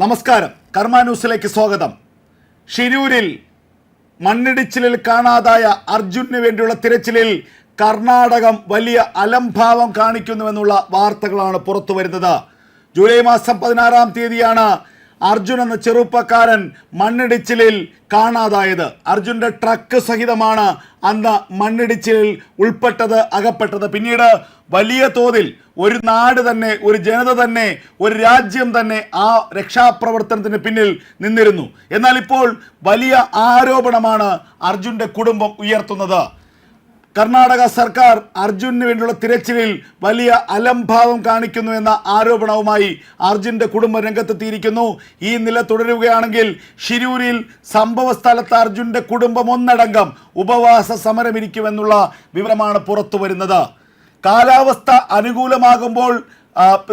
നമസ്കാരം. കർമ്മ ന്യൂസിലേക്ക് സ്വാഗതം. ഷിരൂരിൽ മണ്ണിടിച്ചിലിൽ കാണാതായ അർജുനു വേണ്ടിയുള്ള തിരച്ചിലിൽ കർണാടകം വലിയ അലംഭാവം കാണിക്കുന്നുവെന്നുള്ള വാർത്തകളാണ് പുറത്തു വരുന്നത് ജൂലൈ മാസം പതിനാറാം തീയതിയാണ് അർജുൻ എന്ന ചെറുപ്പക്കാരൻ മണ്ണിടിച്ചിലിൽ കാണാതായത്. അർജുന്റെ ട്രക്ക് സഹിതമാണ് അന്ന് മണ്ണിടിച്ചിലിൽ ഉൾപ്പെട്ടത് അകപ്പെട്ടത്. പിന്നീട് വലിയ തോതിൽ ഒരു നാട് തന്നെ ഒരു ജനത തന്നെ ഒരു രാജ്യം തന്നെ ആ രക്ഷാപ്രവർത്തനത്തിന് പിന്നിൽ നിന്നിരുന്നു. എന്നാൽ ഇപ്പോൾ വലിയ ആരോപണമാണ് അർജുന്റെ കുടുംബം ഉയർത്തുന്നത്. കർണാടക സർക്കാർ അർജുനു വേണ്ടിയുള്ള തിരച്ചിലിൽ വലിയ അലംഭാവം കാണിക്കുന്നു എന്ന ആരോപണവുമായി അർജുന്റെ കുടുംബം രംഗത്തെത്തിയിരിക്കുന്നു. ഈ നില തുടരുകയാണെങ്കിൽ ഷിരൂരിൽ സംഭവ സ്ഥലത്ത് അർജുന്റെ കുടുംബം ഒന്നടങ്കം ഉപവാസ സമരമിരിക്കുമെന്നുള്ള വിവരമാണ് പുറത്തു വരുന്നത്. കാലാവസ്ഥ അനുകൂലമാകുമ്പോൾ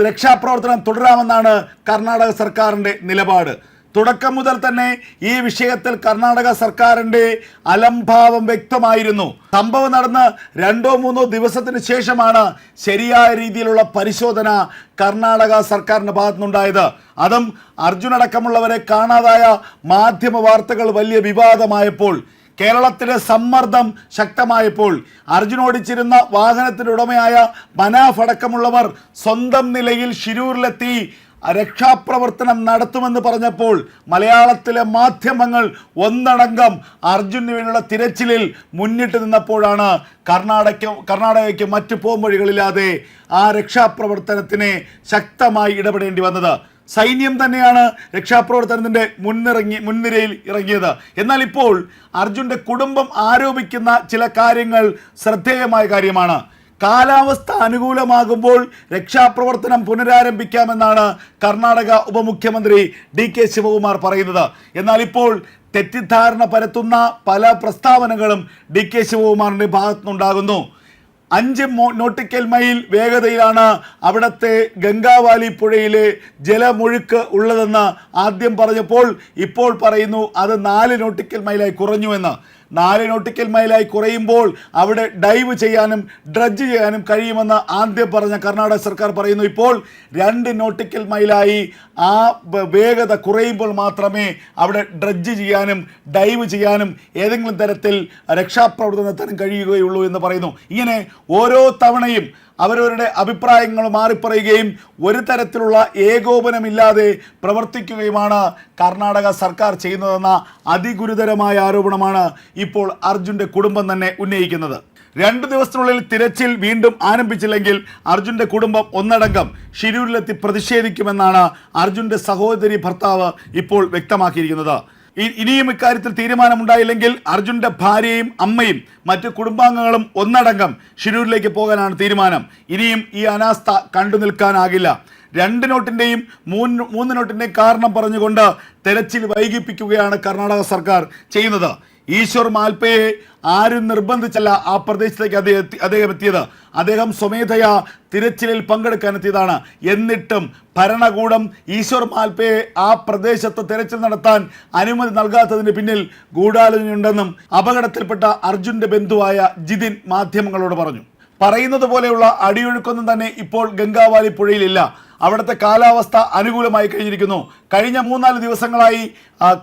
രക്ഷാപ്രവർത്തനം തുടരാമെന്നാണ് കർണാടക സർക്കാരിന്റെ നിലപാട്. തുടക്കം മുതൽ തന്നെ ഈ വിഷയത്തിൽ കർണാടക സർക്കാരിന്റെ അലംഭാവം വ്യക്തമായിരുന്നു. സംഭവം നടന്ന് രണ്ടോ മൂന്നോ ദിവസത്തിന് ശേഷമാണ് ശരിയായ രീതിയിലുള്ള പരിശോധന കർണാടക സർക്കാരിന്റെ ഭാഗത്തുനിന്നുണ്ടായത്. അതും അർജുനടക്കമുള്ളവരെ കാണാതായ മാധ്യമ വാർത്തകൾ വലിയ വിവാദമായപ്പോൾ കേരളത്തിലെ സമ്മർദ്ദം ശക്തമായപ്പോൾ അർജുൻ ഓടിച്ചിരുന്ന വാഹനത്തിനുടമയായ ഉടമയായ മനാഫ് അടക്കമുള്ളവർ സ്വന്തം നിലയിൽ ഷിരൂരിലെത്തി രക്ഷാപ്രവർത്തനം നടത്തുമെന്ന് പറഞ്ഞപ്പോൾ മലയാളത്തിലെ മാധ്യമങ്ങൾ ഒന്നടങ്കം അർജുനു വേണ്ടിയുള്ള തിരച്ചിലിൽ മുന്നിട്ട് നിന്നപ്പോഴാണ് കർണാടക കർണാടകയ്ക്ക് മറ്റു പോംവഴികളില്ലാതെ ആ രക്ഷാപ്രവർത്തനത്തിനെ ശക്തമായി ഇടപെടേണ്ടി വന്നത്. സൈന്യം തന്നെയാണ് രക്ഷാപ്രവർത്തനത്തിന്റെ മുന്നിറങ്ങി മുൻനിരയിൽ ഇറങ്ങിയത്. എന്നാൽ ഇപ്പോൾ അർജുന്റെ കുടുംബം ആരോപിക്കുന്ന ചില കാര്യങ്ങൾ ശ്രദ്ധേയമായ കാര്യമാണ്. കാലാവസ്ഥ അനുകൂലമാകുമ്പോൾ രക്ഷാപ്രവർത്തനം പുനരാരംഭിക്കാമെന്നാണ് കർണാടക ഉപമുഖ്യമന്ത്രി ഡി കെ ശിവകുമാർ പറയുന്നത്. എന്നാൽ ഇപ്പോൾ തെറ്റിദ്ധാരണ പരത്തുന്ന പല പ്രസ്താവനകളും ഡി കെ ശിവകുമാറിന്റെ ഭാഗത്തുനിന്നുണ്ടാകുന്നു. അഞ്ച് നോട്ടിക്കൽ മൈൽ വേഗതയിലാണ് അവിടുത്തെ ഗംഗാവാലി പുഴയിലെ ജലമൊഴുക്ക് ഉള്ളതെന്ന് ആദ്യം പറഞ്ഞപ്പോൾ ഇപ്പോൾ പറയുന്നു അത് നാല് നോട്ടിക്കൽ മൈലായി കുറഞ്ഞുവെന്ന് നാല് നോട്ടിക്കൽ മൈലായി കുറയുമ്പോൾ അവിടെ ഡൈവ് ചെയ്യാനും ഡ്രഡ്ജ് ചെയ്യാനും കഴിയുമെന്ന് ആദ്യം പറഞ്ഞ കർണാടക സർക്കാർ പറയുന്നു. ഇപ്പോൾ രണ്ട് നോട്ടിക്കൽ മൈലായി ആ വേഗത കുറയുമ്പോൾ മാത്രമേ അവിടെ ഡ്രഡ്ജ് ചെയ്യാനും ഡൈവ് ചെയ്യാനും ഏതെങ്കിലും തരത്തിൽ രക്ഷാപ്രവർത്തനം നടത്താനും കഴിയുകയുള്ളൂ എന്ന് പറയുന്നു. ഇങ്ങനെ ഓരോ തവണയും അവരവരുടെ അഭിപ്രായങ്ങൾ മാറിപ്പറയുകയും ഒരു തരത്തിലുള്ള ഏകോപനമില്ലാതെ പ്രവർത്തിക്കുകയുമാണ് കർണാടക സർക്കാർ ചെയ്യുന്നതെന്ന അതിഗുരുതരമായ ആരോപണമാണ് ഇപ്പോൾ അർജുന്റെ കുടുംബം തന്നെ ഉന്നയിക്കുന്നത്. രണ്ടു ദിവസത്തിനുള്ളിൽ തിരച്ചിൽ വീണ്ടും ആരംഭിച്ചില്ലെങ്കിൽ അർജുന്റെ കുടുംബം ഒന്നടങ്കം ഷിരൂരിലെത്തി പ്രതിഷേധിക്കുമെന്നാണ് അർജുന്റെ സഹോദരി ഭർത്താവ് ഇപ്പോൾ വ്യക്തമാക്കിയിരിക്കുന്നത്. ഇനിയും ഇക്കാര്യത്തിൽ തീരുമാനമുണ്ടായില്ലെങ്കിൽ അർജുന്റെ ഭാര്യയും അമ്മയും മറ്റ് കുടുംബാംഗങ്ങളും ഒന്നടങ്കം ഷിരൂരിലേക്ക് പോകാനാണ് തീരുമാനം. ഇനിയും ഈ അനാസ്ഥ കണ്ടു നിൽക്കാനാകില്ല. രണ്ട് നോട്ടിന്റെയും മൂന്ന് മൂന്ന് നോട്ടിന്റെയും കാരണം പറഞ്ഞുകൊണ്ട് തെരച്ചിൽ വൈകിപ്പിക്കുകയാണ് കർണാടക സർക്കാർ ചെയ്യുന്നത്. ഈശ്വർ മാൽപ്പയെ ആരും നിർബന്ധിച്ചല്ല ആ പ്രദേശത്തേക്ക് അദ്ദേഹം എത്തി- അദ്ദേഹം എത്തിയത്. അദ്ദേഹം സ്വമേധയാ തിരച്ചിലിൽ പങ്കെടുക്കാൻ എത്തിയതാണ്. എന്നിട്ടും ഭരണകൂടം ഈശ്വർ മാൽപ്പയെ ആ പ്രദേശത്ത് തിരച്ചിൽ നടത്താൻ അനുമതി നൽകാത്തതിന് പിന്നിൽ ഗൂഢാലോചനയുണ്ടെന്നും അപകടത്തിൽപ്പെട്ട അർജുന്റെ ബന്ധുവായ ജിതിൻ മാധ്യമങ്ങളോട് പറഞ്ഞു. പറയുന്നത് പോലെയുള്ള അടിയൊഴുക്കൊന്നും തന്നെ ഇപ്പോൾ ഗംഗാവാലി പുഴയിലില്ല. അവിടുത്തെ കാലാവസ്ഥ അനുകൂലമായി കഴിഞ്ഞിരിക്കുന്നു. കഴിഞ്ഞ മൂന്നാൽ ദിവസങ്ങളായി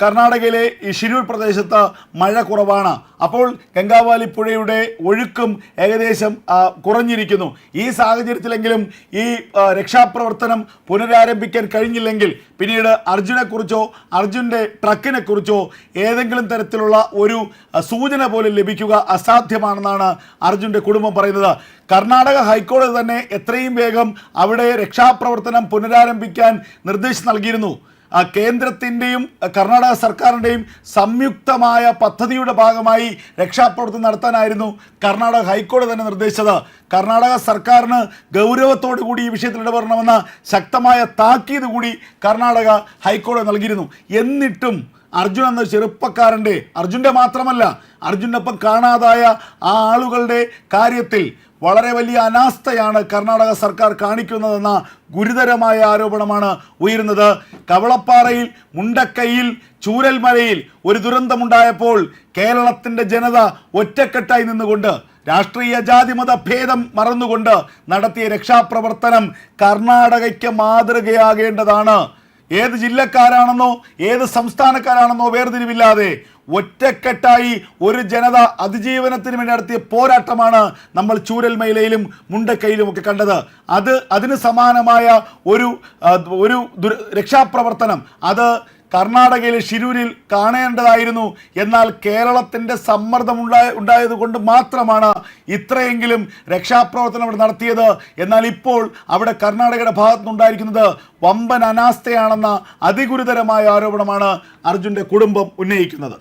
കർണാടകയിലെ ഈ ഷിരൂർ പ്രദേശത്ത് മഴ കുറവാണ്. അപ്പോൾ ഗംഗാവാലി പുഴയുടെ ഒഴുക്കും ഏകദേശം കുറഞ്ഞിരിക്കുന്നു. ഈ സാഹചര്യത്തിലെങ്കിലും ഈ രക്ഷാപ്രവർത്തനം പുനരാരംഭിക്കാൻ കഴിഞ്ഞില്ലെങ്കിൽ പിന്നീട് അർജുനെക്കുറിച്ചോ അർജുന്റെ ട്രക്കിനെക്കുറിച്ചോ ഏതെങ്കിലും തരത്തിലുള്ള ഒരു സൂചന പോലും ലഭിക്കുക അസാധ്യമാണെന്നാണ് അർജുന്റെ കുടുംബം പറയുന്നത്. കർണാടക ഹൈക്കോടതി തന്നെ എത്രയും വേഗം അവിടെ രക്ഷാപ്രവർത്തനം പുനരാരംഭിക്കാൻ നിർദ്ദേശം നൽകിയിരുന്നു. കേന്ദ്രത്തിന്റെയും കർണാടക സർക്കാരിന്റെയും സംയുക്തമായ പദ്ധതിയുടെ ഭാഗമായി രക്ഷാപ്രവർത്തനം നടത്താനായിരുന്നു കർണാടക ഹൈക്കോടതി തന്നെ നിർദ്ദേശിച്ചത്. കർണാടക സർക്കാരിന് ഗൗരവത്തോടു കൂടി ഈ വിഷയത്തിൽ ഇടപെടണമെന്ന ശക്തമായ താക്കീത് കൂടി കർണാടക ഹൈക്കോടതി നൽകിയിരുന്നു. എന്നിട്ടും അർജുൻ എന്ന ചെറുപ്പക്കാരന്റെ അർജുന്റെ മാത്രമല്ല അർജുനൊപ്പം കാണാതായ ആ ആളുകളുടെ കാര്യത്തിൽ വളരെ വലിയ അനാസ്ഥയാണ് കർണാടക സർക്കാർ കാണിക്കുന്നതെന്ന ഗുരുതരമായ ആരോപണമാണ് ഉയരുന്നത്. കവളപ്പാറയിൽ മുണ്ടക്കൈയിൽ ചൂരൽമലയിൽ ഒരു ദുരന്തമുണ്ടായപ്പോൾ കേരളത്തിന്റെ ജനത ഒറ്റക്കെട്ടായി നിന്നുകൊണ്ട് രാഷ്ട്രീയ ജാതിമത ഭേദം മറന്നുകൊണ്ട് നടത്തിയ രക്ഷാപ്രവർത്തനം കർണാടകയ്ക്ക് മാതൃകയാകേണ്ടതാണ്. ഏത് ജില്ലക്കാരാണെന്നോ ഏത് സംസ്ഥാനക്കാരാണെന്നോ വേർതിരിവില്ലാതെ ഒറ്റക്കെട്ടായി ഒരു ജനത അതിജീവനത്തിന് വേണ്ടി നടത്തിയ പോരാട്ടമാണ് നമ്മൾ ചൂരൽമയിലയിലും മുണ്ടക്കയിലും ഒക്കെ കണ്ടത്. അത് അതിന് സമാനമായ ഒരു ഒരു രക്ഷാപ്രവർത്തനം അത് കർണാടകയിലെ ഷിരൂരിൽ കാണേണ്ടതായിരുന്നു. എന്നാൽ കേരളത്തിന്റെ സമ്മർദ്ദം ഉണ്ടായ ഉണ്ടായത് കൊണ്ട് മാത്രമാണ് ഇത്രയെങ്കിലും രക്ഷാപ്രവർത്തനം അവിടെ നടത്തിയത്. എന്നാൽ ഇപ്പോൾ അവിടെ കർണാടകയുടെ ഭാഗത്തുനിന്നുണ്ടായിരിക്കുന്നത് വമ്പൻ അനാസ്ഥയാണെന്ന അതിഗുരുതരമായ ആരോപണമാണ് അർജുന്റെ കുടുംബം ഉന്നയിക്കുന്നത്.